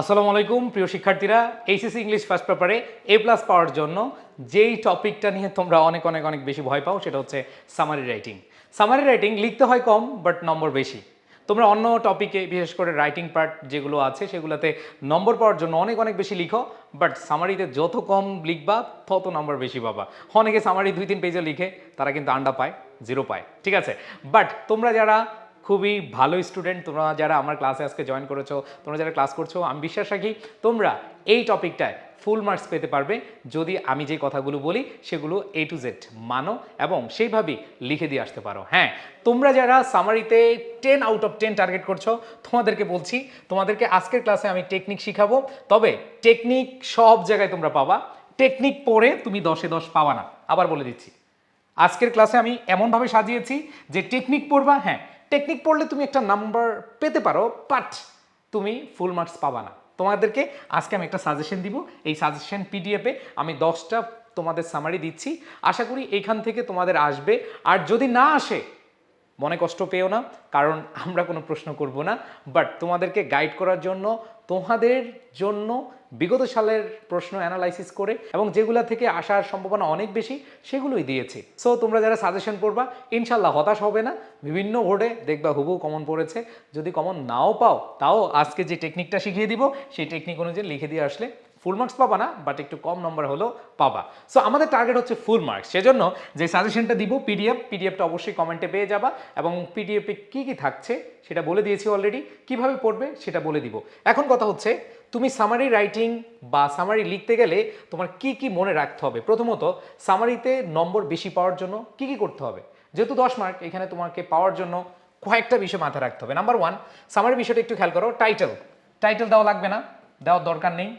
আসসালামু আলাইকুম, প্রিয় শিক্ষার্থীরা। এইচএসসি ইংলিশ ফার্স্ট পেপারে এ প্লাস পাওয়ার জন্য যেই টপিকটা নিয়ে তোমরা অনেক অনেক অনেক বেশি ভয় পাও, সেটা হচ্ছে সামারি রাইটিং সামারি রাইটিং লিখতে হয় কম বাট নম্বর বেশি। তোমরা অন্য টপিকে বিশেষ করে রাইটিং পার্ট যেগুলো আছে, সেগুলোতে নম্বর পাওয়ার জন্য অনেক অনেক বেশি লিখো বাট সামারিতে যত কম লিখবা, তত নম্বর বেশি পাবা। অনেকে সামারি দুই, তিন পেজে লিখে, তারা কিন্তু আন্ডা পায় জিরো পায়। ঠিক আছে? বাট তোমরা যারা খুবই ভালো স্টুডেন্ট তোমরা যারা আমার ক্লাসে আজকে জয়েন করেছ, তোমরা যারা ক্লাস করছ, আমি বিশ্বাস রাখি তোমরা এই টপিকটায় ফুল মার্কস পেতে পারবে। যদি আমি যে কথাগুলো বলি, সেগুলো এ টু জেড মানো এবং সেইভাবেই লিখে দিয়ে আসতে পারো। হ্যাঁ তোমরা যারা সামারিতে ten out of ten target করছ, তোমাদেরকে বলছি, তোমাদেরকে আজকের ক্লাসে আমি টেকনিক শিখাবো। তবে টেকনিক সব জায়গায় তোমরা পাবা। টেকনিক পড়ে তুমি দশে দশ পাওয়া না। আবার বলে দিচ্ছি, আজকের ক্লাসে আমি এমনভাবে সাজিয়েছি যে টেকনিক পড়বা হ্যাঁ টেকনিক পড়লে তুমি একটা নাম্বার পেতে পারো বাট তুমি ফুল মার্কস পাবা না। তোমাদেরকে আজকে আমি একটা সাজেশন দিব। এই সাজেশন পিডিএফে আমি দশটা তোমাদের সামারি দিচ্ছি। আশা করি এইখান থেকে তোমাদের আসবে। আর যদি না আসে, মনে কষ্ট পেও না, কারণ আমরা কোনো প্রশ্ন করব না। বাট তোমাদেরকে গাইড করার জন্য, তোমাদের জন্য বিগত সালের প্রশ্ন অ্যানালাইসিস করে এবং যেগুলো থেকে আসার সম্ভাবনা অনেক বেশি, সেগুলোই দিয়েছি। সো তোমরা যারা সাজেশন পড়বা ইনশাল্লাহ হতাশ হবে না। বিভিন্ন বোর্ডে দেখবা হুবু কমন পড়েছে। যদি কমন নাও পাও, তাও আজকে যে টেকনিকটা শিখিয়ে দিব, সেই টেকনিক অনুযায়ী লিখে দিয়ে আসলে ফুল মার্কস পাবা না বাট একটু কম নম্বর হলেও পাবা। সো আমাদের টার্গেট হচ্ছে ফুল মার্কস সেজন্য যে সাজেশনটা দিব পিডিএফ পিডিএফটা অবশ্যই কমেন্টে পেয়ে যাবা এবং পিডিএফে কি কি থাকছে, সেটা বলে দিয়েছি অলরেডি কীভাবে পড়বে, সেটা বলে দিব। এখন কথা হচ্ছে তুমি সামারি রাইটিং বা সামারি লিখতে গেলে তোমার কি কি মনে রাখতে হবে? প্রথমত সামারিতে নম্বর বেশি পাওয়ার জন্য কি কি করতে হবে? যেহেতু দশ মার্ক এখানে তোমাকে পাওয়ার জন্য কয়েকটা বিষয় মাথায় রাখতে হবে। নাম্বার ওয়ান সামারি বিষয়টা একটু খেয়াল করো টাইটেল টাইটেল দেওয়া লাগবে না, দেওয়ার দরকার নেই।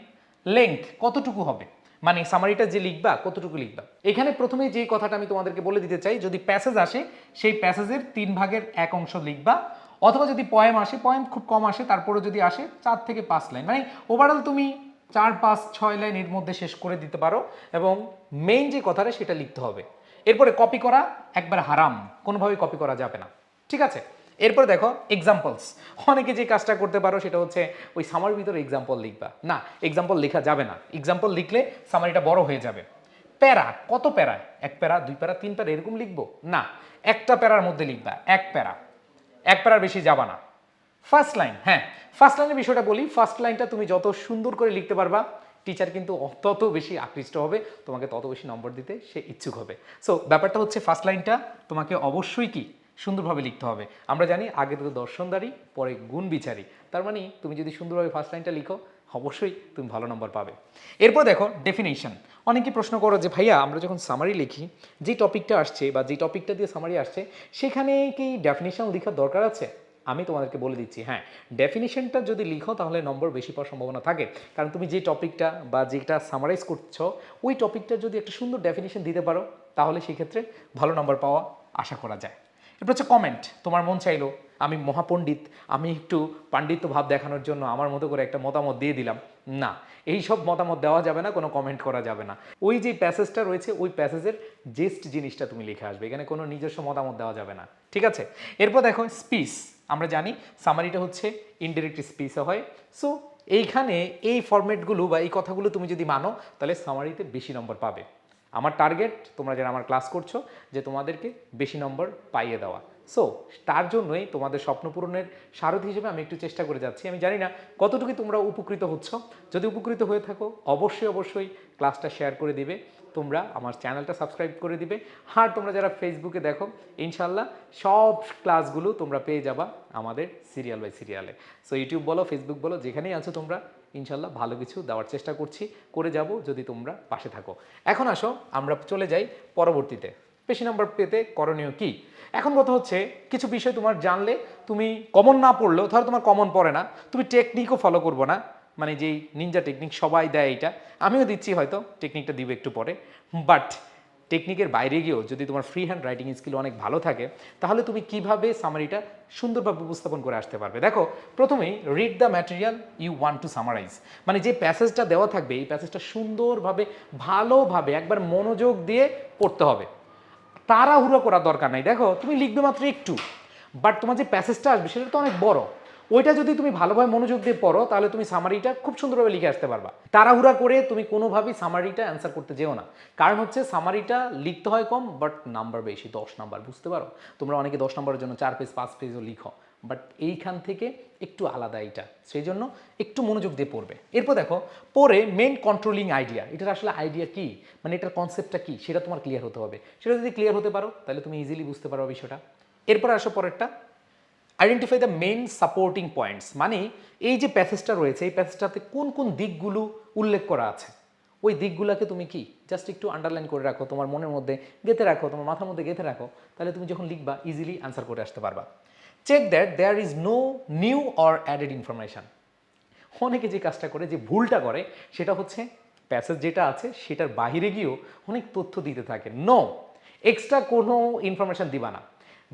লেংথ কতটুকু হবে? মানে সামারিটা যে লিখবা, কতটুকু লিখবা? এখানে প্রথমে যে কথাটা আমি তোমাদেরকে বলে দিতে চাই, যদি প্যাসেজ আসে, সেই প্যাসেজের তিন ভাগের এক অংশ লিখবা। অথবা যদি পয়েম আসে পয়েম খুব কম আসে তারপরে যদি আসে, চার থেকে পাঁচ লাইন মানে ওভারঅল তুমি চার, পাঁচ, ছয় লাইন এর মধ্যে শেষ করে দিতে পারো এবং মেইন যে কথাটা সেটা লিখতে হবে। এরপরে কপি করা একবার হারাম, কোনোভাবেই কপি করা যাবে না। ঠিক আছে? এরপর দেখো এক্সাম্পলস অনেকে যে কাজটা করতে পারো সেটা হচ্ছে ওই সামার ভিতরে এক্সাম্পল লিখবা। না এক্সাম্পল লেখা যাবে না। এক্সাম্পল লিখলে সামারিটা বড় হয়ে যাবে। প্যারা, কত প্যারা এক প্যারা, দুই প্যারা, তিন প্যারা এরকম লিখব? না, একটা প্যারার মধ্যে লিখবা, এক প্যারা। এক প্যারার বেশি যাবা না। ফার্স্ট লাইন হ্যাঁ ফার্স্ট লাইনের বিষয়টা বলি। ফার্স্ট লাইনটা তুমি যত সুন্দর করে লিখতে পারবা টিচার কিন্তু তত বেশি আকৃষ্ট হবে, তোমাকে তত বেশি নম্বর দিতে সে ইচ্ছুক হবে। সো ব্যাপারটা হচ্ছে ফার্স্ট লাইনটা তোমাকে অবশ্যই কি? সুন্দরভাবে লিখতে হবে। আমরা জানি আগে তো দর্শনদারি পরে গুণ বিচারি। তার মানে তুমি যদি সুন্দরভাবে ফার্স্ট লাইনটা লিখো অবশ্যই তুমি ভালো নম্বর পাবে। এরপর দেখো ডেফিনেশন অনেকে প্রশ্ন করো যে, ভাইয়া, আমরা যখন সামারি লিখি, যে টপিকটা আসছে বা যে টপিকটা দিয়ে সামারি আসছে, সেখানে কি ডেফিনেশন লেখার দরকার আছে? আমি তোমাদেরকে বলে দিচ্ছি হ্যাঁ। ডেফিনেশনটা যদি লিখো, তাহলে নম্বর বেশি পাওয়ার সম্ভাবনা থাকে। কারণ তুমি যে টপিকটা বা যেটা সামারাইজ করছ, ওই টপিকটা যদি একটা সুন্দর ডেফিনেশন দিতে পারো, তাহলে সেক্ষেত্রে ভালো নম্বর পাওয়া আশা করা যায়। এরপর হচ্ছে কমেন্ট তোমার মন চাইলো, আমি মহাপণ্ডিত, আমি একটু পাণ্ডিত্য ভাব দেখানোর জন্য আমার মতো করে একটা মতামত দিয়ে দিলাম। না এই সব মতামত দেওয়া যাবে না, কোনো কমেন্ট করা যাবে না। ওই যে প্যাসেজটা রয়েছে, ওই প্যাসেজের জেস্ট জিনিসটা তুমি লিখে আসবে, এখানে কোনো নিজস্ব মতামত দেওয়া যাবে না। ঠিক আছে? এরপর দেখো স্পিচ আমরা জানি সামারিটা হচ্ছে ইনডিরেক্ট স্পিচে হয়। সো এইখানে এই ফরম্যাটগুলো বা এই কথাগুলো তুমি যদি মানো, তাহলে সামারিতে বেশি নম্বর পাবে। আমার টার্গেট তোমরা যারা আমার ক্লাস করছ, যে তোমাদেরকে বেশি নম্বর পাইয়ে দেওয়া। সো তার জন্যই তোমাদের স্বপ্ন পূরণের সারথি হিসেবে আমি একটু চেষ্টা করে যাচ্ছি। আমি জানি না কতটুকু তোমরা উপকৃত হচ্ছ। যদি উপকৃত হয়ে থাকো, অবশ্যই অবশ্যই ক্লাসটা শেয়ার করে দিবে। তোমরা আমার চ্যানেলটা সাবস্ক্রাইব করে দিবে। আর তোমরা যারা ফেসবুকে দেখো ইনশাল্লাহ সব ক্লাসগুলো তোমরা পেয়ে যাবা আমাদের সিরিয়াল বাই সিরিয়ালে সো ইউটিউব বলো ফেসবুক বলো, যেখানেই আছো তোমরা ইনশাল্লাহ ভালো কিছু দেওয়ার চেষ্টা করছি, করে যাব যদি তোমরা পাশে থাকো। এখন আসো, আমরা চলে যাই পরবর্তীতে। বেশি নাম্বার পেতে করণীয় কি? এখন কথা হচ্ছে, কিছু বিষয় তোমার জানলে তুমি কমন না পড়লেও, ধরো তোমার কমন পড়ে না, তুমি টেকনিকও ফলো করব না মানে যেই নিনজা টেকনিক সবাই দেয় এটা, আমিও দিচ্ছি হয়তো টেকনিকটা দিবে একটু পরে বাট টেকনিকের বাইরে গিয়েও যদি তোমার ফ্রি হ্যান্ড রাইটিং স্কিল অনেক ভালো থাকে, তাহলে তুমি কীভাবে সামারিটা সুন্দরভাবে উপস্থাপন করে আসতে পারবে? দেখো, প্রথমেই read the material you want to summarise মানে যে প্যাসেজটা দেওয়া থাকবে, এই প্যাসেজটা সুন্দরভাবে, ভালোভাবে একবার মনোযোগ দিয়ে পড়তে হবে। তাড়াহুড়ো করার দরকার নাই। দেখো, তুমি লিখবে মাত্র একটু বাট তোমার যে প্যাসেজটা আসবে, সেটা তো অনেক বড়। ওইটা যদি তুমি ভালোভাবে মনোযোগ দিয়ে পড়ো, তাহলে তুমি সামারিটা খুব সুন্দরভাবে লিখে আসতে পারবা। তাড়াহুড়া করে তুমি কোনোভাবেই সামারিটা অ্যান্সার করতে যেও না। কারণ হচ্ছে সামারিটা লিখতে হয় কম বাট নাম্বার বেশি, দশ নাম্বার বুঝতে পারো? তোমরা অনেকে দশ নম্বরের জন্য চার পেজ পাঁচ পেজও লিখো। বাট এইখান থেকে একটু আলাদা এটা সেই জন্য একটু মনোযোগ দিয়ে পড়বে। এরপর দেখো, পরে মেন কন্ট্রোলিং আইডিয়া এটার আসলে আইডিয়া কি? মানে এটার কনসেপ্টটা কি? সেটা তোমার ক্লিয়ার হতে হবে। সেটা যদি ক্লিয়ার হতে পারো, তাহলে তুমি ইজিলি বুঝতে পারো বিষয়টা। এরপর আসো পরেরটা। Identify the main supporting points মানে এই যে প্যাসেজটা রয়েছে, এই প্যাসেজটাতে কোন কোন দিকগুলো উল্লেখ করা আছে? ওই দিকগুলোকে তুমি কি? জাস্ট একটু আন্ডারলাইন করে রাখো, তোমার মনের মধ্যে গেঁথে রাখো, তোমার মাথার মধ্যে গেঁথে রাখো, তাহলে তুমি যখন লিখবা ইজিলি আনসার করে আসতে পারবা। Check that there is no new or added information অনেকে যে কাজটা করে, যে ভুলটা করে, সেটা হচ্ছে প্যাসেজ যেটা আছে, সেটার বাহিরে গিয়েও অনেক তথ্য দিতে থাকে। নো এক্সট্রা কোনো ইনফরমেশন দিবা না।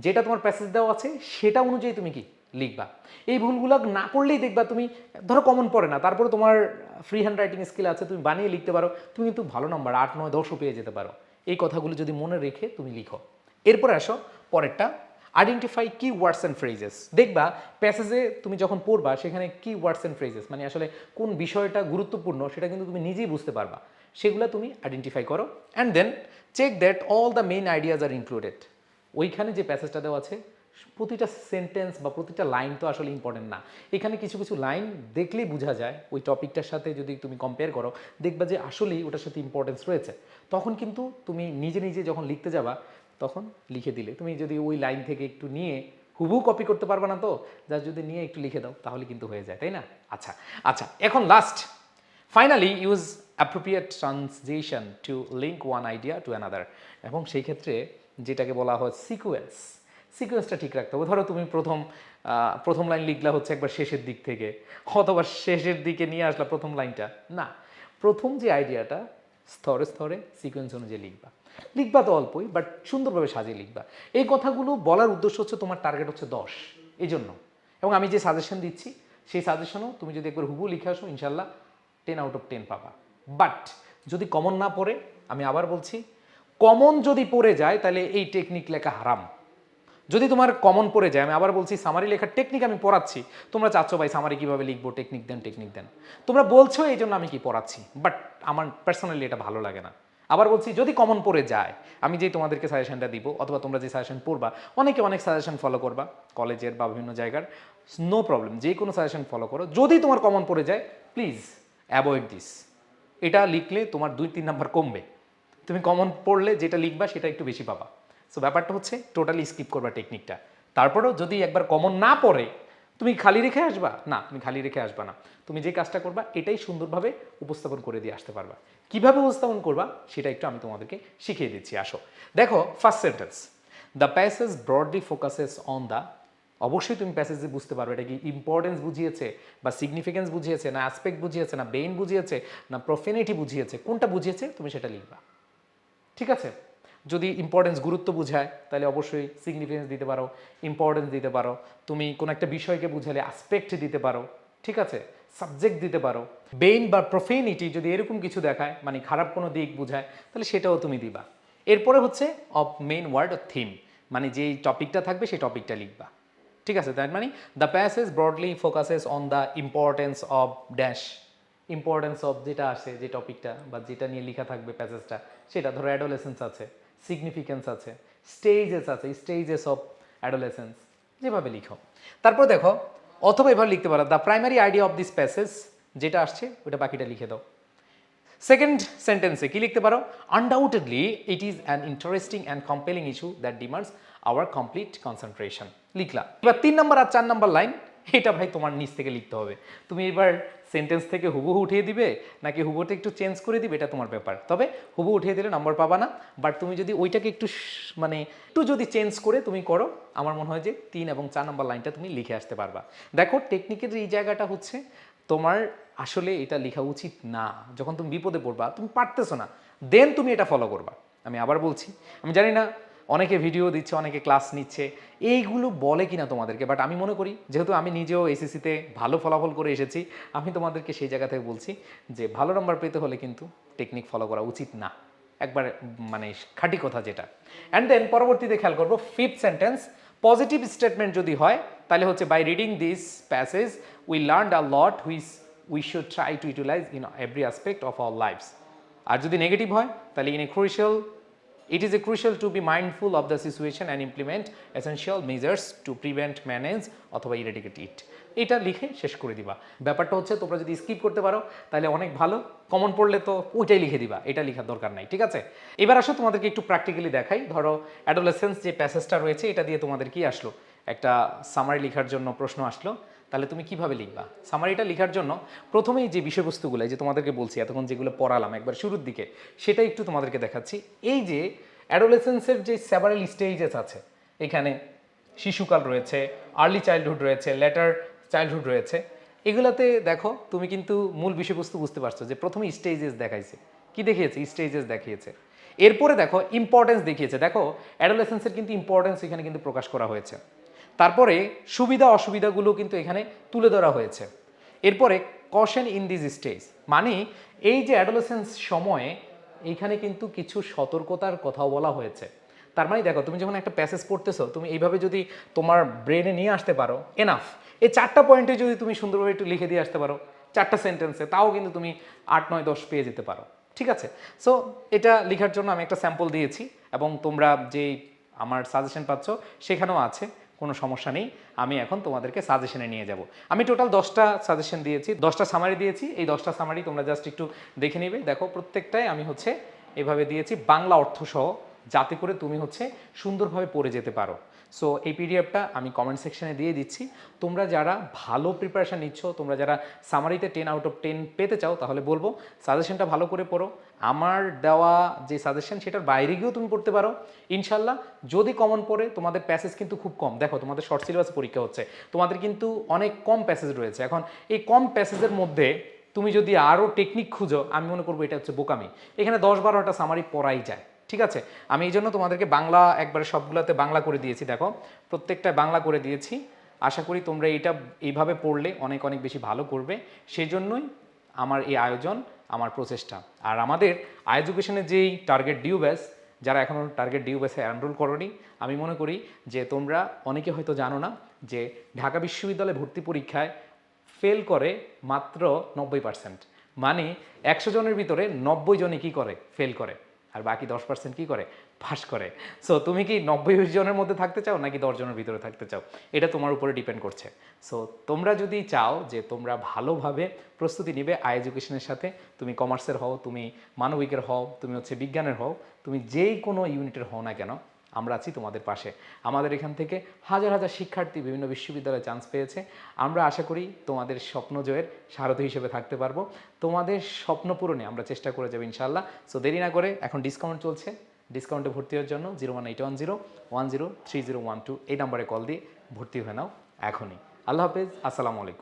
যেটা তোমার প্যাসেজ দেওয়া আছে, সেটা অনুযায়ী তুমি কি লিখবা। এই ভুলগুলো না করলেই দেখবা তুমি, ধরো কমন পড়ে না, তারপরে তোমার ফ্রি হ্যান্ড রাইটিং স্কিল আছে, তুমি বানিয়ে লিখতে পারো, তুমি কিন্তু ভালো নাম্বার আট, নয়, দশও পেয়ে যেতে পারো। এই কথাগুলো যদি মনে রেখে তুমি লিখো। এরপরে আসো, পরেরটা আইডেন্টিফাই কি ওয়ার্ডস অ্যান্ড ফ্রেজেস দেখবা প্যাসেজে তুমি যখন পড়বা, সেখানে কি ওয়ার্ডস অ্যান্ড ফ্রেজেস মানে আসলে কোন বিষয়টা গুরুত্বপূর্ণ, সেটা কিন্তু তুমি নিজেই বুঝতে পারবা। সেগুলো তুমি আইডেন্টিফাই করো and then check that all the main ideas are included ওইখানে যে প্যাসেজটা দেওয়া আছে, প্রতিটা সেন্টেন্স বা প্রতিটা লাইন তো আসলে ইম্পর্টেন্ট না। এখানে কিছু কিছু লাইন দেখলেই বোঝা যায়, ওই টপিকটার সাথে যদি তুমি কম্পেয়ার করো, দেখবা যে আসলেই ওটার সাথে ইম্পর্টেন্স রয়েছে। তখন কিন্তু তুমি নিজে নিজে যখন লিখতে যাবা, তখন লিখে দিলে। তুমি যদি ওই লাইন থেকে একটু নিয়ে হুবহু কপি করতে পারবে না তো যা যদি নিয়ে একটু লিখে দাও, তাহলে কিন্তু হয়ে যায়, তাই না? আচ্ছা আচ্ছা এখন last finally use appropriate translation to link one idea to another এবং সেই ক্ষেত্রে যেটাকে বলা হয় সিকুয়েন্স সিকুয়েন্সটা ঠিক রাখতে হবে। ধরো তুমি প্রথম প্রথম লাইন লিখলা হচ্ছে একবার শেষের দিক থেকে, অথবা শেষের দিকে নিয়ে আসলা প্রথম লাইনটা না, প্রথম যে আইডিয়াটা স্তরে স্তরে সিকোয়েন্স অনুযায়ী লিখবা। লিখবা তো অল্পই বাট সুন্দরভাবে সাজিয়ে লিখবা। এই কথাগুলো বলার উদ্দেশ্য হচ্ছে তোমার টার্গেট হচ্ছে দশ এই জন্য এবং আমি যে সাজেশন দিচ্ছি, সেই সাজেশনও তুমি যদি একবার হুবু লিখে আসো, ইনশাল্লাহ টেন আউট অফ টেন পাবা। বাট যদি কমন না পড়ে, আমি আবার বলছি কমন যদি পড়ে যায়, তাহলে এই টেকনিক লেখা হারাম। যদি তোমার কমন পড়ে যায়, আমি আবার বলছি সামারি লেখার টেকনিক আমি পড়াচ্ছি। তোমরা চাচ্ছ ভাই সামারি কীভাবে লিখব টেকনিক দেন টেকনিক দেন। তোমরা বলছো এই জন্য আমি কি পড়াচ্ছি বাট আমার পার্সোনালি এটা ভালো লাগে না। আবার বলছি যদি কমন পড়ে যায়, আমি যেই তোমাদেরকে সাজেশনটা দিব, অথবা তোমরা যে সাজেশন পড়বা, অনেকে অনেক সাজেশন ফলো করবা, কলেজের বা বিভিন্ন জায়গার নো প্রবলেম যে কোনো সাজেশন ফলো করো। যদি তোমার কমন পড়ে যায় প্লিজ অ্যাভয়েড দিস এটা লিখলে তোমার দুই তিন নাম্বার কমবে। তুমি কমন পড়লে যেটা লিখবা সেটা একটু বেশি পাবা। সো ব্যাপারটা হচ্ছে টোটালি স্কিপ করবা টেকনিকটা তারপরেও যদি একবার কমন না পড়ে, তুমি খালি রেখে আসবা? না, তুমি খালি রেখে আসবা না। তুমি যে কাজটা করবা, এটাই সুন্দরভাবে উপস্থাপন করে দিয়ে আসতে পারবা। কীভাবে উপস্থাপন করবা, সেটা একটু আমি তোমাদেরকে শিখিয়ে দিচ্ছি। আসো। দেখো first sentence the passage broadly focuses on the অবশ্যই তুমি প্যাসেজে বুঝতে পারবে, এটা কি ইম্পর্টেন্স বুঝিয়েছে, বা সিগনিফিকেন্স বুঝিয়েছে, না অ্যাসপেক্ট বুঝিয়েছে, না বেইন বুঝিয়েছে, না প্রফেনিটি বুঝিয়েছে, কোনটা বুঝিয়েছে, তুমি সেটা লিখবা। ঠিক আছে? যদি ইম্পর্টেন্স গুরুত্ব বুঝায়, তাহলে অবশ্যই সিগনিফিকেন্স দিতে পারো ইম্পর্টেন্স দিতে পারো। তুমি কোনো একটা বিষয়কে বুঝালে আসপেক্ট দিতে পারো, ঠিক আছে? সাবজেক্ট দিতে পারো। বেইন বা প্রফেনিটি যদি এরকম কিছু দেখায় মানে খারাপ কোনো দিক বুঝায়, তাহলে সেটাও তুমি দিবা। এরপরে হচ্ছে of main word of theme মানে যেই টপিকটা থাকবে, সেই টপিকটা লিখবা। ঠিক আছে? তার মানে the passage broadly focuses on the importance of dash importance of যেটা আসে, যে টপিকটা বা যেটা নিয়ে লেখা থাকবে প্যাসেজটা সেটা ধরো অ্যাডোলেসেন্স আছে সিগনিফিকেন্স আছে স্টেজেস আছে স্টেজেস অফ অ্যাডোলেসেন্স যেভাবে লিখো। তারপর দেখো, অথবা এভাবে লিখতে পারো the primary idea of this passage যেটা আসছে ওটা বাকিটা লিখে দাও। সেকেন্ড সেন্টেন্সে কি লিখতে পারো? Undoubtedly it is an interesting and compelling issue that demands our complete concentration লিখলা। এবার তিন নম্বর আর চার নম্বর লাইন এটা ভাই তোমার নিচ থেকে লিখতে হবে। তুমি এবার সেন্টেন্স থেকে হুবহু উঠিয়ে দিবে, নাকি হুবুটা একটু চেঞ্জ করে দিবে, এটা তোমার ব্যাপার। তবে হুবু উঠিয়ে দিলে নম্বর পাবা না বাট তুমি যদি ওইটাকে একটু মানে একটু যদি চেঞ্জ করে তুমি করো, আমার মনে হয় যে তিন এবং চার নম্বর লাইনটা তুমি লিখে আসতে পারবা। দেখো টেকনিকের এই জায়গাটা হচ্ছে, তোমার আসলে এটা লেখা উচিত না। যখন তুমি বিপদে পড়বা, তুমি পারতেছো না দেন তুমি এটা ফলো করবা। আমি আবার বলছি, আমি জানি না অনেকে ভিডিও দিচ্ছে, অনেকে ক্লাস নিচ্ছে। এইগুলো বলে কিনা তোমাদেরকে? বাট আমি মনে করি, যেহেতু আমি নিজেও এসএসসিতে ভালো ফলাফল করে এসেছি, আমি তোমাদেরকে সেই জায়গা থেকে বলছি যে ভালো নম্বর পেতে হলে কিন্তু টেকনিক ফলো করা উচিত না। একবার মানে খাঁটি কথা যেটা। অ্যান্ড দেন পরবর্তীতে খেয়াল করব ফিফথ সেন্টেন্স পজিটিভ স্টেটমেন্ট যদি হয়, তাহলে হচ্ছে by reading this passage we learn a lot which we should try to utilise in every aspect of our lives আর যদি নেগেটিভ হয়, তাহলে in a crucial It is crucial to be mindful of the situation and implement essential measures to prevent, manage অথবা eradicate it. এটা লিখে শেষ করে দিবা। ব্যাপারটা হচ্ছে তোমরা যদি স্কিপ করতে পারো তাহলে অনেক ভালো। কমন পড়লে তো ওইটাই লিখে দিবা। এটা লেখার দরকার নাই ঠিক আছে? এবার আসো তোমাদেরকে একটু প্র্যাকটিক্যালি দেখাই। ধরো অ্যাডোলেসেন্স যে প্যাসেজটা রয়েছে এটা দিয়ে তোমাদের কি আসলো? একটা সামারি লেখার জন্য প্রশ্ন আসলো। তাহলে তুমি কীভাবে লিখবা? সামারিটা লেখার জন্য প্রথমেই যে বিষয়বস্তুগুলো যে তোমাদেরকে বলছি, এতক্ষণ যেগুলো পড়ালাম, একবার শুরুর দিকে, সেটা একটু তোমাদেরকে দেখাচ্ছি। এই যে অ্যাডোলেসেন্সের যে সেভারেল স্টেজেস আছে, এখানে শিশুকাল রয়েছে আর্লি চাইল্ডহুড রয়েছে লেটার চাইল্ডহুড রয়েছে, এগুলাতে দেখো, তুমি কিন্তু মূল বিষয়বস্তু বুঝতে পারছ যে প্রথমে স্টেজেস দেখাইছে। কি দেখিয়েছে? স্টেজেস দেখিয়েছে। এরপরে দেখো ইম্পর্টেন্স দেখিয়েছে। দেখো, অ্যাডোলেসেন্সের কিন্তু ইম্পর্টেন্স এখানে কিন্তু প্রকাশ করা হয়েছে। তারপরে সুবিধা অসুবিধাগুলো কিন্তু এখানে তুলে ধরা হয়েছে। এরপরে কশন ইন দিস স্টেজ মানে এই যে অ্যাডোলেসেন্স সময়ে এইখানে কিন্তু কিছু সতর্কতার কথাও বলা হয়েছে। তার মানে দেখো, তুমি যখন একটা প্যাসেজ পড়তেছো, তুমি এইভাবে যদি তোমার ব্রেনে নিয়ে আসতে পারো এনাফ এই চারটা পয়েন্টে যদি তুমি সুন্দরভাবে একটু লিখে দিয়ে আসতে পারো, চারটা সেন্টেন্সে তাও কিন্তু তুমি আট, নয়, দশ পেয়ে যেতে পারো। ঠিক আছে? সো এটা লেখার জন্য আমি একটা স্যাম্পল দিয়েছি এবং তোমরা যেই আমার সাজেশন পাচ্ছ, সেখানেও আছে। কোনো সমস্যা নেই, আমি এখন তোমাদেরকে সাজেশনে নিয়ে যাব। আমি টোটাল দশটা সাজেশন দিয়েছি, দশটা সামারি দিয়েছি, এই দশটা সামারি তোমরা জাস্ট একটু দেখে নিবে। দেখো, প্রত্যেকটাই আমি হচ্ছে এভাবে দিয়েছি, বাংলা অর্থ সহ যাতে করে তুমি হচ্ছে সুন্দরভাবে পড়ে যেতে পারো। সো এই পিডিএফটা আমি কমেন্ট সেকশনে দিয়ে দিচ্ছি। তোমরা যারা ভালো প্রিপারেশান নিচ্ছ, তোমরা যারা সামারিতে টেন আউট অফ টেন পেতে চাও, তাহলে বলব সাজেশনটা ভালো করে পড়ো। আমার দেওয়া যে সাজেশন সেটার বাইরে গিয়েও তুমি পড়তে পারো। ইনশাল্লাহ যদি কমন পড়ে, তোমাদের প্যাসেজ কিন্তু খুব কম। দেখো, তোমাদের শর্ট সিলেবাস পরীক্ষা হচ্ছে। তোমাদের কিন্তু অনেক কম প্যাসেজ রয়েছে। এখন, এই কম প্যাসেজের মধ্যে তুমি যদি আরও টেকনিক খুঁজো, আমি মনে করব এটা হচ্ছে বোকামি। এখানে দশ বারোটা সামারি পড়াই যায়। ঠিক আছে? আমি এই জন্য তোমাদেরকে বাংলা একবারে সবগুলোতে বাংলা করে দিয়েছি, দেখো। প্রত্যেকটা বাংলা করে দিয়েছি। আশা করি তোমরা এইটা এইভাবে পড়লে অনেক অনেক বেশি ভালো করবে। সেই জন্যই আমার এই আয়োজন, আমার প্রচেষ্টা। আর আমাদের এডুকেশনের যেই টার্গেট ডিউ ব্যাস যারা এখনও টার্গেট ডিউ ব্যাসে এনরোল করনি, আমি মনে করি যে তোমরা অনেকে হয়তো জানো না যে ঢাকা বিশ্ববিদ্যালয়ে ভর্তি পরীক্ষায় ফেল করে মাত্র নব্বই পার্সেন্ট মানে একশো জনের ভিতরে নব্বই জনে কি করে? ফেল করে। আর বাকি দশ পার্সেন্ট কী করে? পাস করে। সো তুমি কি নব্বই জনের মধ্যে থাকতে চাও নাকি দশজনের ভিতরে থাকতে চাও? এটা তোমার উপরে ডিপেন্ড করছে। সো তোমরা যদি চাও যে তোমরা ভালোভাবে প্রস্তুতি নিবে আই এডুকেশনের সাথে, তুমি কমার্সের হও, তুমি মানবিকের হও, তুমি হচ্ছে বিজ্ঞানের হও, তুমি যেই কোনো ইউনিটের হও না কেন আমরা আছি তোমাদের পাশে। আমাদের এখান থেকে হাজার হাজার শিক্ষার্থী বিভিন্ন বিশ্ববিদ্যালয়ে চান্স পেয়েছে। আমরা আশা করি তোমাদের স্বপ্ন জয়ের সারথি হিসেবে থাকতে পারব। তোমাদের স্বপ্ন পূরণে আমরা চেষ্টা করে যাব ইনশাল্লাহ সো দেরি না করে এখন ডিসকাউন্ট চলছে। ডিসকাউন্টে ভর্তি হওয়ার জন্য zero one eight one zero one zero three zero one two এই নাম্বারে কল দিয়ে ভর্তি হয়ে নাও এখনই। আল্লাহ হাফেজ, আসসালামু আলাইকুম।